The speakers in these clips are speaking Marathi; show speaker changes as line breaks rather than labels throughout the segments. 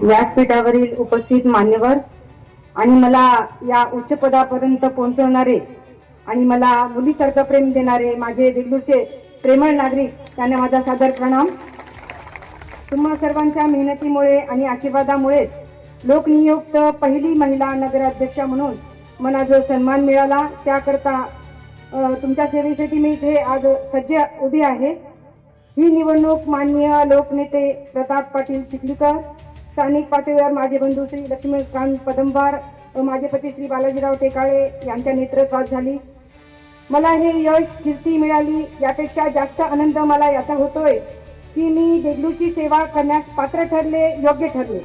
व्यासपीठावरील उपस्थित मान्यवर आणि मला या उच्च पदापर्यंत पोहोचवणारे आणि मला मुलीसारखं प्रेम देणारे माझे देगलूरचे प्रेमळ नागरिक त्यांना माझा सादर प्रणाम. तुम्हा सर्वांच्या मेहनतीमुळे आणि आशीर्वादामुळे लोकनियुक्त पहिली महिला नगराध्यक्षा म्हणून मला जो सन्मान मिळाला त्याकरता तुमच्या सेवेसाठी मी इथे आज सज्ज उभी आहे. ही निवडणूक माननीय लोकनेते प्रताप पाटील चिखलीकर स्थानिक पातळीवर माझे बंधू श्री लक्ष्मीकांत पदंबार व माझे पती श्री बालाजीराव टेकाळे यांच्या नेतृत्वात झाली. मला हे यश कीर्ती मिळाली. यापेक्षा जास्त आनंद मला याचा होतोय की मी देगलूची सेवा करण्यास पात्र ठरले योग्य ठरले.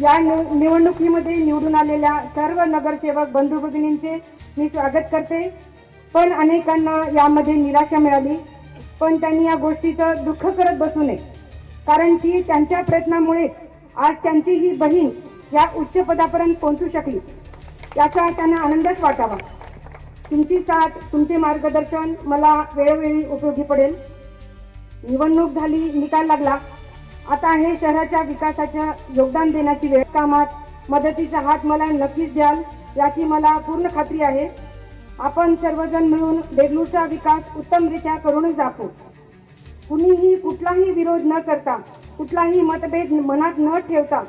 या निव- निवडणुकीमध्ये निवडून आलेल्या सर्व नगरसेवक बंधू भगिनींचे मी स्वागत करते. पण अनेकांना यामध्ये निराशा मिळाली. पण त्यांनी या गोष्टीचं दुःख करत बसू नये. कारण की त्यांच्या प्रयत्नामुळे आज त्यांची ही बहीण या उच्च पदापर्यंत पोहोचू शकली. याचा त्यांना आनंदच वाटावा. तुमची साथ तुमचे मार्गदर्शन मला वेळोवेळी उपयोगी पडेल. निवडणूक झाली निकाल लागला. आता हे शहराच्या विकासाच्या योगदान देण्याची वेळ. कामात मदतीचा हात मला नक्कीच द्याल याची मला पूर्ण खात्री आहे. आपण सर्वजण मिळून देगलूरचा विकास उत्तमरित्या करूनच दाखवू. कुणीही कुठलाही विरोध न करता कुठलाही मतभेद मनात न ठेवता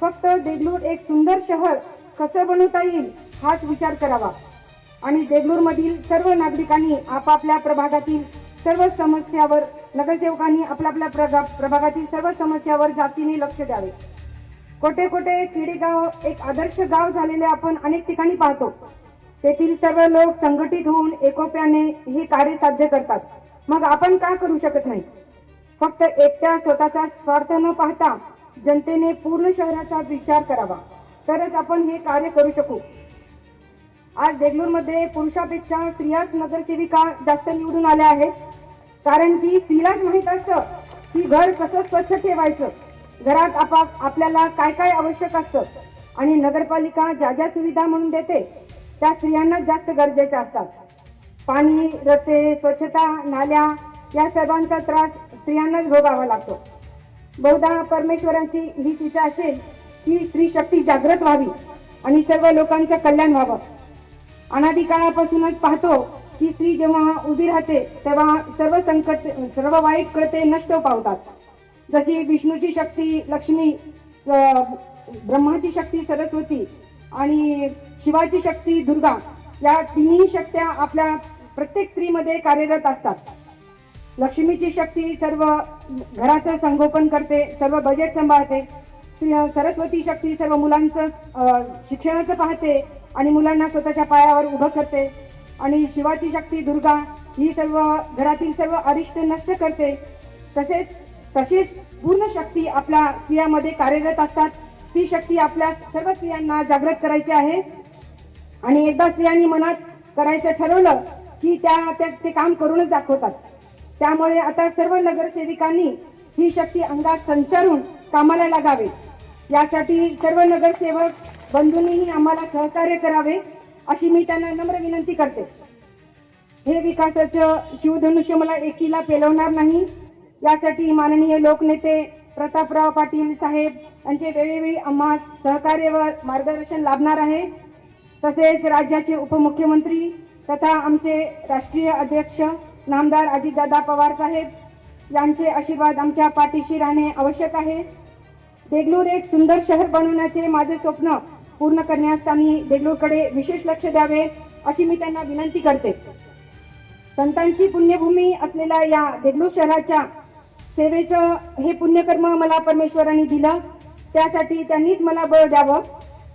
फक्त देगलूर एक सुंदर शहर कसं बनवता येईल हाच विचार करावा. आणि देगलूरमधील सर्व नागरिकांनी आपापल्या प्रभागातील सर्व समस्यावर नगरसेवकांनी आपल्या आपल्या प्रभागातील सर्व समस्यावर जातीने लक्ष द्यावे. कोठे कोठे खेडेगाव एक आदर्श गाव झालेले आपण अनेक ठिकाणी पाहतो. तेथील सर्व लोक संघटित होऊन एकोप्याने हे कार्य साध्य करतात. मग आपण का करू शकत नाही? फक्त एकट्या स्वतःचा स्वार्थ न पाहता जनतेने पूर्ण शहराचा विचार करावा. तरच आपण हे कार्य करू शकू. आज देगलूरमध्ये पुरुषापेक्षा स्त्रियाच नगरसेविका जास्त निवडून आल्या आहेत. कारण की स्त्रीलाच माहीत असतं की घर कसं स्वच्छ ठेवायचं. घरात आपाप आपल्याला काय काय आवश्यक असतं आणि नगरपालिका ज्या ज्या सुविधा म्हणून देते त्या स्त्रियांनाच जास्त गरजेच्या असतात. पाणी रस्ते स्वच्छता नाल्या या सर्वांचा त्रास स्त्रियांनाच भोगावा लागतो. बहुधा परमेश्वरांची ही इच्छा असेल की स्त्री शक्ती जागृत व्हावी आणि सर्व लोकांचं कल्याण व्हावं. अनादी काळापासूनच पाहतो की स्त्री जेव्हा उभी राहते तेव्हा सर्व संकट सर्व वाईट कृते नष्ट पावतात. जशी विष्णूची शक्ती लक्ष्मी ब्रह्माची शक्ती सरस्वती आणि शिवाची शक्ती दुर्गा या तिन्ही शक्त्या आपल्या प्रत्येक स्त्रीमध्ये कार्यरत असतात. लक्ष्मीची शक्ती सर्व घराचं संगोपन करते सर्व बजेट सांभाळते. सरस्वती शक्ती सर्व मुलांचं शिक्षणाचं पाहते आणि मुलांना स्वतःच्या पायावर उभं करते. आणि शिवाची शक्ती दुर्गा ही सर्व घरातील सर्व अरिष्ट नष्ट करते. तसेच तशीच पूर्ण शक्ती आपल्या स्त्रियामध्ये कार्यरत असतात. ती शक्ती आपल्या सर्व स्त्रियांना जागृत करायची आहे. आणि एकदा स्त्रियांनी मनात करायचं ठरवलं की त्या त्या- ते काम करूनच दाखवतात. त्यामुळे आता सर्व नगरसेविकांनी ही शक्ती अंगात संचारून कामाला लागावे. यासाठी सर्व नगरसेवक बंधूंनीही आम्हाला सहकार्य करावे अशी मी त्यांना नम्र विनंती करते. हे विकासाचं शिवधनुष्य मला एकीला पेलवणार नाही. यासाठी माननीय लोकनेते प्रतापराव पाटील साहेब यांचे वेळोवेळी आम्हा सहकार्य व मार्गदर्शन लाभणार आहे. तसेच राज्याचे उपमुख्यमंत्री तथा आमचे राष्ट्रीय अध्यक्ष नामदार अजितदादा पवार साहेब यांचे आशीर्वाद आमच्या पाठीशी राहणे आवश्यक आहे. देगलूर एक सुंदर शहर बनवण्याचे माझे स्वप्न पूर्ण करण्यास त्यांनी देगलूरकडे विशेष लक्ष द्यावे अशी मी त्यांना विनंती करते. संतांची पुण्यभूमी असलेल्या या देगलूर शहराच्या सेवेचं हे पुण्यकर्म मला परमेश्वरांनी दिलं. त्यासाठी त्यांनीच मला बळ द्यावं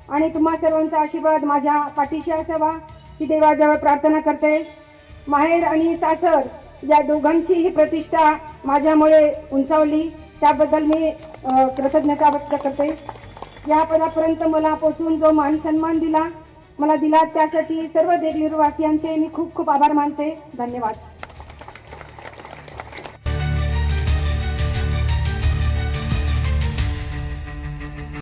आणि तुम्हा सर्वांचा आशीर्वाद माझ्या पाठीशी असावा. ही देवाजवळ प्रार्थना करते माहेर आणि सासर या दोघांची ही प्रतिष्ठा माझ्यामुळे उंचावली. त्याबद्दल मी कृतज्ञता व्यक्त करते. या पदापर्यंत मला पोचून जो मान सन्मान दिला मला दिला त्यासाठी सर्व देगलूरवासियांचे मी खूप खूप आभार मानते. धन्यवाद.